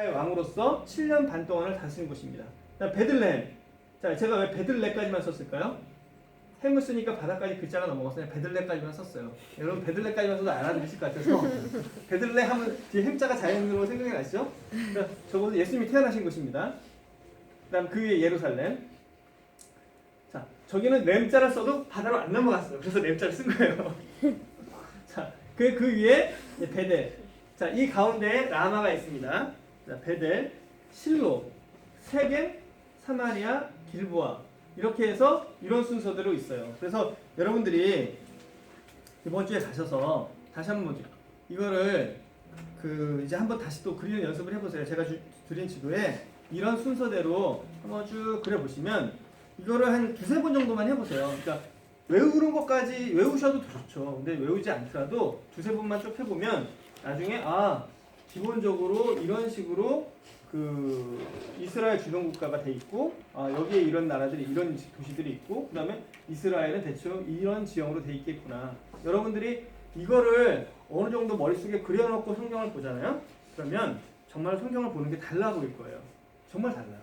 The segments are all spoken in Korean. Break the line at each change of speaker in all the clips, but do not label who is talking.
이스라엘 왕으로서 7년 반 동안을 다스린 곳입니다. 그다음 베들레헴. 자, 제가 왜 베들레까지만 썼을까요? 햄을 쓰니까 바닥까지 글자가 그냥 베들레까지만 썼어요. 여러분 베들레까지만 써도 알아들으실 것 같아서 베들레 하면 뒤에 햄자가 자연으로 생각이 나시죠? 그러니까 적어도 예수님이 태어나신 곳입니다. 그다음 그 위에 예루살렘. 자, 저기는 램자를 써도 바다로 안 넘어갔어요. 그래서 램자를 쓴 거예요. 자, 그, 그 위에 베델. 자, 이 가운데에 라마가 있습니다. 자, 베델, 실로, 세겜, 사마리아, 길보아. 이렇게 해서 이런 순서대로 있어요. 그래서 여러분들이 이번 주에 가셔서 다시 한번 뭐지? 이거를 그 이제 한번 다시 또 그리는 연습을 해보세요. 제가 주, 드린 지도에 이런 순서대로 한번 쭉 그려보시면 이거를 한 두세 번 정도만 해보세요. 그러니까 외우는 것까지 외우셔도 좋죠. 근데 외우지 않더라도 두세 번만 쭉 해보면 나중에 아 기본적으로 이런 식으로 그 이스라엘 주변 국가가 돼 있고 아 여기에 이런 나라들이 이런 도시들이 있고 그다음에 이스라엘은 대충 이런 지형으로 돼 있겠구나. 여러분들이 이거를 어느 정도 머릿속에 그려놓고 성경을 보잖아요. 그러면 정말 성경을 보는 게 달라 보일 거예요. 정말 달라요.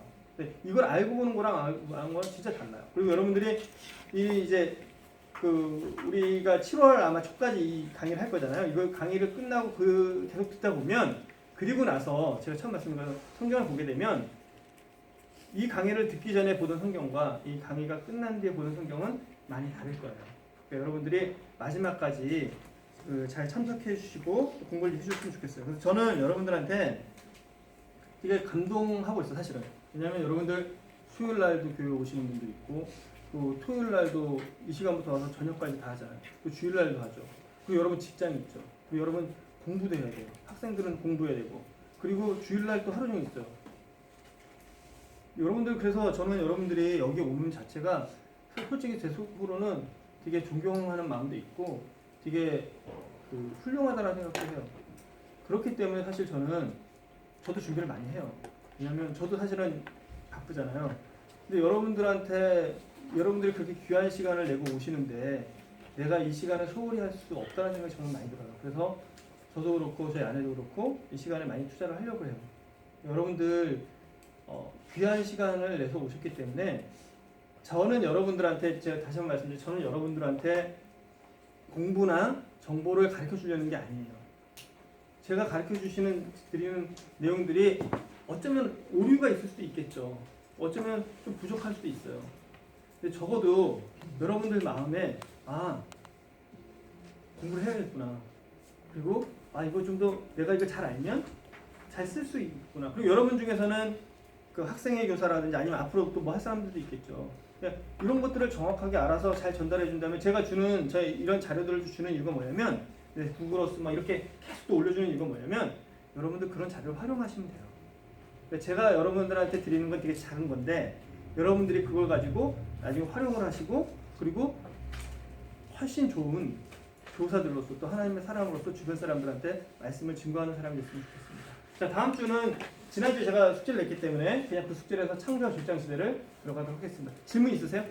이걸 알고 보는 거랑 아는 거랑 진짜 달라요. 그리고 여러분들이 이 이제 그 우리가 7월 아마 초까지 이 강의를 할 거잖아요. 이거 강의를 끝나고 그 계속 듣다 보면 그리고 나서 제가 처음 말씀드린 거 성경을 보게 되면 이 강의를 듣기 전에 보던 성경과 이 강의가 끝난 뒤에 보던 성경은 많이 다를 거예요. 그러니까 여러분들이 마지막까지 그 잘 참석해 주시고 공부를 해주셨으면 좋겠어요. 그래서 저는 여러분들한테 되게 감동하고 있어 요 사실은. 왜냐하면 여러분들 수요일 날도 교회 오시는 분도 있고 또 토요일 날도 이 시간부터 와서 저녁까지 다 하잖아요. 또 주일 날도 하죠. 그리고 여러분 직장 있죠. 그리고 여러분 공부도 해야 돼요. 학생들은 공부해야 되고 그리고 주일 날 또 하루 종일 있어요. 여러분들 그래서 저는 여러분들이 여기 오는 자체가 솔직히 제 속으로는 되게 존경하는 마음도 있고 되게 그 훌륭하다는 생각도 해요. 그렇기 때문에 사실 저는 저도 준비를 많이 해요. 왜냐면 저도 사실은 바쁘잖아요. 근데 여러분들한테 여러분들이 그렇게 귀한 시간을 내고 오시는데 내가 이 시간을 소홀히 할 수 없다는 생각이 정말 많이 들어요. 그래서 저도 그렇고 저희 아내도 그렇고 이 시간에 많이 투자를 하려고 해요. 여러분들 어, 귀한 시간을 내서 오셨기 때문에 저는 여러분들한테 제가 다시 한번 말씀드리면 저는 여러분들한테 공부나 정보를 가르쳐 주려는 게 아니에요. 제가 가르쳐 주시는 드리는 내용들이 어쩌면 오류가 있을 수도 있겠죠. 어쩌면 좀 부족할 수도 있어요. 근데 적어도 여러분들 마음에 아 공부를 해야겠구나. 그리고 아 이거 좀 더 내가 이거 잘 알면 잘 쓸 수 있구나. 그리고 여러분 중에서는 그 학생회 교사라든지 아니면 앞으로 또 뭐 할 사람들도 있겠죠. 그러니까 이런 것들을 정확하게 알아서 잘 전달해 준다면 제가 주는 저희 이런 자료들을 주는 이유가 뭐냐면 네, 구글어스 막 이렇게 계속 또 올려주는 이유가 뭐냐면 여러분들 그런 자료를 활용하시면 돼요. 그러니까 제가 여러분들한테 드리는 건 되게 작은 건데 여러분들이 그걸 가지고 나중에 활용을 하시고 그리고 훨씬 좋은 교사들로서 또 하나님의 사람으로서 주변 사람들한테 말씀을 증거하는 사람이 됐으면 좋겠습니다. 자 다음 주는 지난주에 제가 숙제를 냈기 때문에 그냥 그 숙제를 해서 창조와 절장 시대를 들어가도록 하겠습니다. 질문 있으세요?